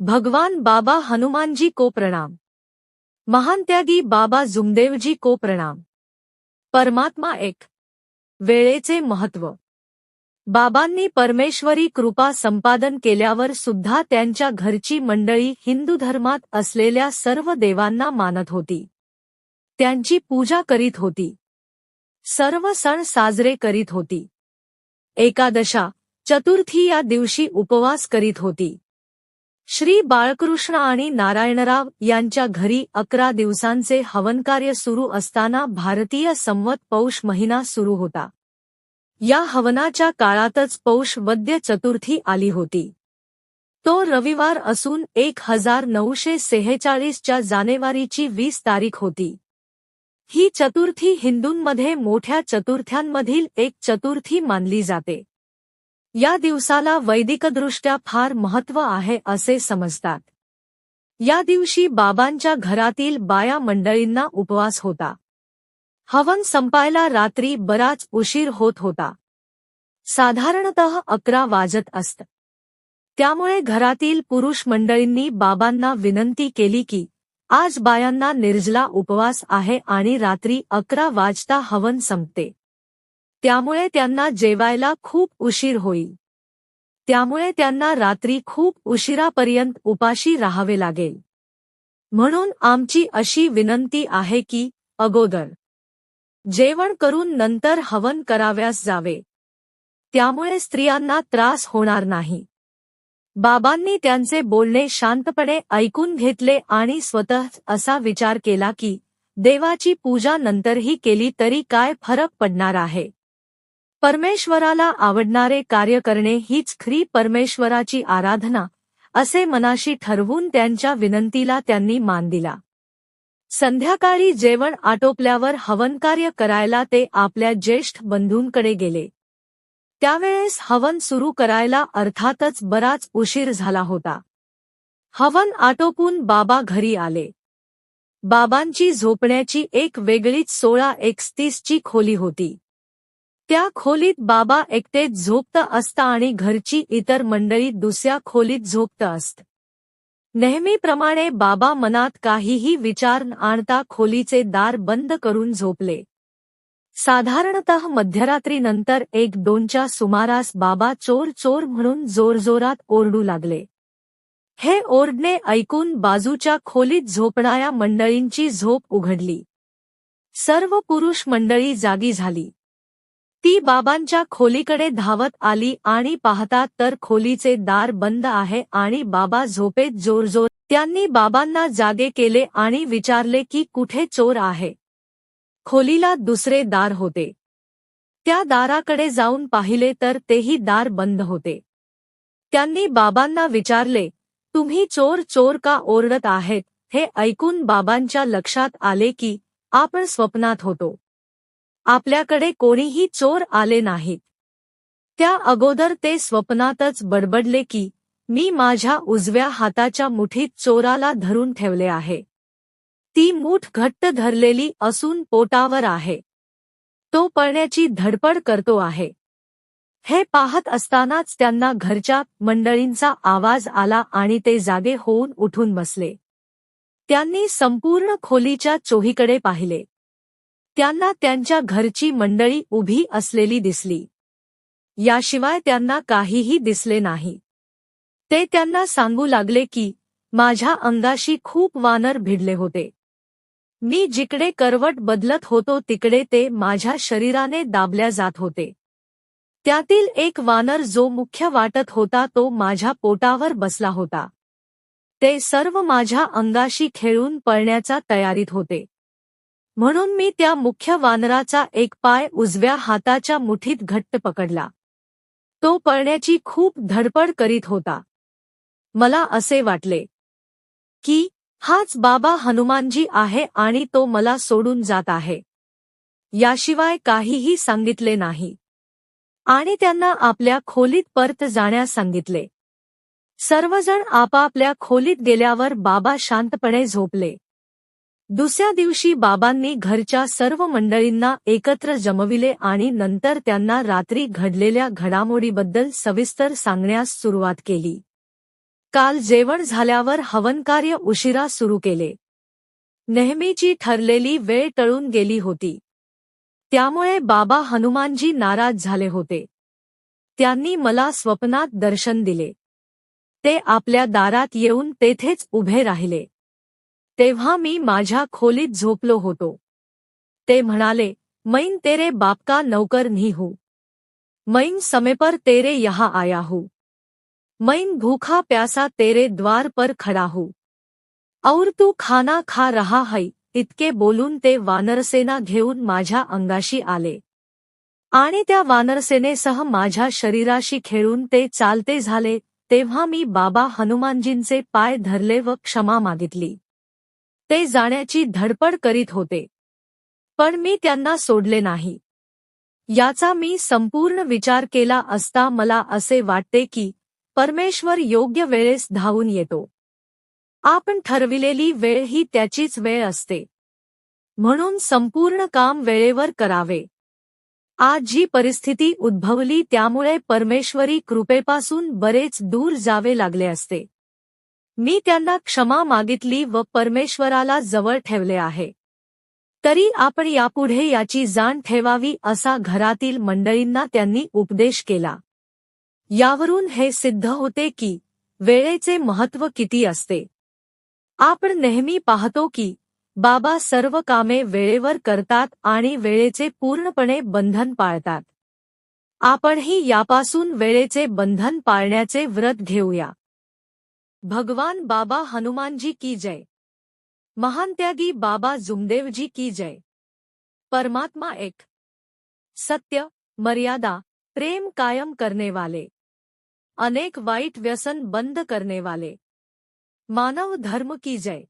भगवान बाबा हनुमानजी को प्रणाम. महानत्यागी बाबा जुमदेवजी को प्रणाम. परमात्मा एक. वेळेचे महत्त्व. बाबांनी परमेश्वरी कृपा संपादन केल्यावर सुद्धा त्यांच्या घरची मंडळी हिंदू धर्मात असलेल्या सर्व देवांना मानत होती. त्यांची पूजा करीत होती. सर्व सण साजरे करीत होती. एकादशा चतुर्थी या दिवशी उपवास करीत होती. श्री बाळकृष्ण आणि नारायणराव यांच्या घरी अकरा दिवसांचे हवनकार्य सुरू असताना भारतीय संवत पौष महिना सुरू होता. या हवनाच्या काळातच पौष वद्य चतुर्थी आली होती. तो रविवार असून एक हजार नऊशे सेहेचाळीसच्या जानेवारीची वीस तारीख होती. ही चतुर्थी हिंदूंमध्ये मोठ्या चतुर्थ्यांमधील एक चतुर्थी मानली जाते. या दिवसाला वैदिकदृष्ट्या फार महत्त्व आहे असे समजतात. या दिवशी बाबांच्या घरातील बाया मंडळींना उपवास होता. हवन संपायला रात्री बराच उशीर होत होता. साधारणतः अकरा वाजत असत. त्यामुळे घरातील पुरुष मंडळींनी बाबांना विनंती केली की आज बायांना निर्जला उपवास आहे आणि रात्री अकरा वाजता हवन संपते. त्यामुळे त्यांना जेवायला खूप उशीर होईल. त्यामुळे त्यांना रात्री खूप उशिरापर्यंत उपाशी राहावे लागेल. म्हणून आमची अशी विनंती आहे की अगोदर जेवण करून नंतर हवन कराव्यास जावे. त्यामुळे स्त्रियांना त्रास होणार नाही. बाबांनी त्यांचे बोलणे शांतपणे ऐकून घेतले आणि स्वतः असा विचार केला की देवाची पूजा नंतरही केली तरी काय फरक पडणार आहे? परमेश्वराला आवडणारे कार्य करणे हीच खरी परमेश्वराची आराधना असे मनाशी ठरवून त्यांच्या विनंतीला त्यांनी मान दिला. संध्याकाळी जेवण आटोपल्यावर हवनकार्य करायला ते आपल्या ज्येष्ठ बंधूंकडे गेले. त्यावेळेस हवन सुरू करायला अर्थातच बराच उशीर झाला होता. हवन आटोपून बाबा घरी आले. बाबांची झोपण्याची एक वेगळीच सोळा एकतीसची खोली होती. त्या खोलीत बाबा एकटेच झोपत असता आणि घरची इतर मंडळी दुसऱ्या खोलीत झोपत असत. नेहमीप्रमाणे बाबा मनात काहीही विचार आणता खोलीचे दार बंद करून झोपले. साधारणत मध्यरात्रीनंतर एक दोनच्या सुमारास बाबा चोर चोर म्हणून जोरजोरात ओरडू लागले. हे ओरडणे ऐकून बाजूच्या खोलीत झोपणाऱ्या मंडळींची झोप उघडली. सर्व पुरुष मंडळी जागी झाली. ती बाबांच्या खोलीकडे धावत आली आणि पाहतात तर खोलीचे दार बंद आहे आणि बाबा झोपेत जोरजोर त्यांनी बाबांना जागे केले आणि विचारले की कुठे चोर आहे? खोलीला दुसरे दार होते. त्या दाराकडे जाऊन पाहिले तर तेही दार बंद होते. त्यांनी बाबांना विचारले तुम्ही चोर चोर का ओरडत आहेत? हे ऐकून बाबांच्या लक्षात आले की आपण स्वप्नात होतो. आपल्याकडे कोणीही चोर आले नाहीत. त्या अगोदर ते स्वप्नातच बडबडले की मी माझ्या उजव्या हाताच्या मुठीत चोराला धरून ठेवले आहे. ती मूठ घट्ट धरलेली असून पोटावर आहे. तो पळण्याची धडपड करतो आहे. हे पाहत असतानाच त्यांना घरच्या मंडळींचा आवाज आला आणि ते जागे होऊन उठून बसले. त्यांनी संपूर्ण खोलीच्या चोहीकडे पाहिले. त्यांना त्यांच्या घरची मंडळी उभी असलेली दिसली. याशिवाय त्यांना काहीही दिसले नाही. ते त्यांना सांगू लागले की माझ्या अंगाशी खूप वानर भिडले होते. मी जिकडे करवट बदलत होतो तिकडे ते माझ्या शरीराने दाबल्या जात होते. त्यातील एक वानर जो मुख्य वाटत होता तो माझ्या पोटावर बसला होता. ते सर्व माझ्या अंगाशी खेळून पळण्याचा तयारीत होते. म्हणून मी त्या मुख्य वानराचा एक पाय उजव्या हाताच्या मुठीत घट्ट पकडला. तो पळण्याची खूप धडपड करीत होता. मला असे वाटले की हाच बाबा हनुमानजी आहे आणि तो मला सोडून जात आहे. याशिवाय काहीही सांगितले नाही. आणि त्यांना आपल्या खोलीत परत जाण्यास सांगितले. सर्वजण आपापल्या खोलीत गेल्यावर बाबा शांतपणे झोपले. दुसऱ्या दिवशी बाबांनी घरच्या सर्व मंडळींना एकत्र जमविले आणि नंतर त्यांना रात्री घडलेल्या घडामोडीबद्दल सविस्तर सांगण्यास सुरुवात केली. काल जेवण झाल्यावर हवनकार्य उशिरा सुरू केले. नेहमीची ठरलेली वेळ टळून गेली होती. त्यामुळे बाबा हनुमानजी नाराज झाले होते. त्यांनी मला स्वप्नात दर्शन दिले. ते आपल्या दारात येऊन तेथेच उभे राहिले. तेव्हा मी माझ्या खोलीत झोपलो होतो. ते म्हणाले मैन तेरे बाप का नौकर नहीं हूं मैन समय पर तेरे यहाँ आया हूं. मैन भूखा प्यासा तेरे द्वार पर खड़ा हूं. और तू खाना खा रहा है इतके बोलून ते वानरसेना घेऊन माझ्या अंगाशी आले. आणि त्या वानरसेनेसह माझ्या शरीराशी खेळून ते चालते झाले तेव्हा मी बाबा हनुमानजींचे पाय धरले व क्षमा मागितली. ते जाण्याची धडपड करीत होते. पण मी त्यांना सोडले नाही. याचा मी संपूर्ण विचार केला असता मला असे वाटते की परमेश्वर योग्य वेळेस धावून येतो. आपण ठरविलेली वेळ ही त्याचीच वेळ असते. म्हणून संपूर्ण काम वेळेवर करावे. आज जी परिस्थिती उद्भवली त्यामुळे परमेश्वरी कृपेपासून बरेच दूर जावे लागले असते. मी त्यांना क्षमा मागितली व परमेश्वराला जवळ ठेवले आहे. तरी आपण यापुढे याची जाण ठेवावी असा घरातील मंडळींना त्यांनी उपदेश केला. यावरून हे सिद्ध होते की वेळेचे महत्त्व किती असते. आपण नेहमी पाहतो की बाबा सर्व कामे वेळेवर करतात आणि वेळेचे पूर्णपणे बंधन पाळतात. आपणही यापासून वेळेचे बंधन पाळण्याचे व्रत घेऊया. भगवान बाबा हनुमान जी की जय। महान त्यागी बाबा जुमदेव जी की जय। परमात्मा एक। सत्य, मर्यादा, प्रेम कायम करने वाले। अनेक वाइट व्यसन बंद करने वाले। मानव धर्म की जय।